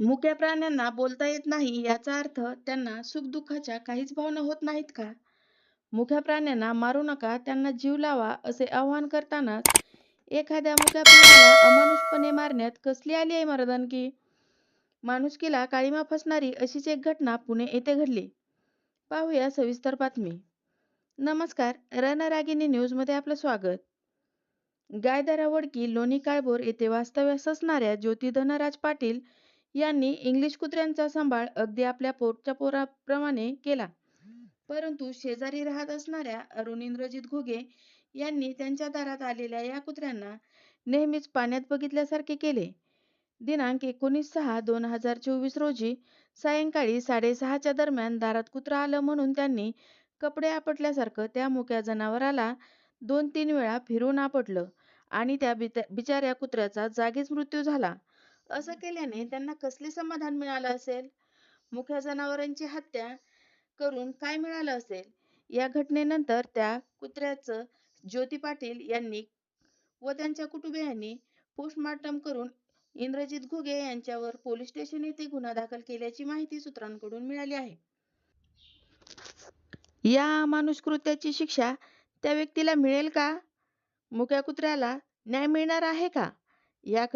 मुक्या प्राण्यांना बोलता येत नाही याचा अर्थ त्यांना सुख-दुःखाच्या काहीच भावना होत नाहीत का? मुक्या प्राण्यांना मारू नका, त्यांना जीव लावा असे आवाहन करतानाच एखाद्या मुक्या प्राण्याला अमानुषपणे मारण्यात कसली आली आहे मर्दानगी? माणुसकीला काळीमा फसणारी अशीच एक घटना पुणे येथे घडली. पाहूया सविस्तर बातमी. नमस्कार. रणरागिणी न्यूजमध्ये आपलं स्वागत. गायदरावडकी लोणी काळभोर येथे वास्तव्यास असणाऱ्या ज्योती धनराज पाटील यांनी इंग्लिश कुत्र्यांचा सांभाळ अगदी आपल्या पोटच्या पोराप्रमाणे केला. परंतु शेजारी राहत असणाऱ्या अरुण इंद्रजित घुगे यांनी त्यांच्या दारात आलेल्या या कुत्र्यांना नेहमीच पाण्यात बघितल्यासारखे केले. दिनांक एकोणीस सहा दोन हजार चोवीस रोजी सायंकाळी साडेसहाच्या दरम्यान दारात कुत्रं आलं म्हणून त्यांनी कपडे आपटल्यासारखं त्या मुक्या जनावराला दोन-तीन वेळा फिरून आपटलं आणि त्या बिचाऱ्या कुत्र्याचा जागीच मृत्यू झाला. असं केल्याने त्यांना कसले समाधान मिळालं असेल? मुख्या जनावरांची हत्या करून काय मिळालं असेल? या घटनेनंतर त्या कुत्र्याचं ज्योती पाटील यांनी व त्यांच्या कुटुंबियांनी पोस्टमार्टम करून इंद्रजित घुगे यांच्यावर पोलीस स्टेशन येथे गुन्हा दाखल केल्याची माहिती सूत्रांकडून मिळाली आहे. या अमानुष कृत्याची शिक्षा त्या व्यक्तीला मिळेल का? मुक्या कुत्र्याला न्याय मिळणार आहे का? या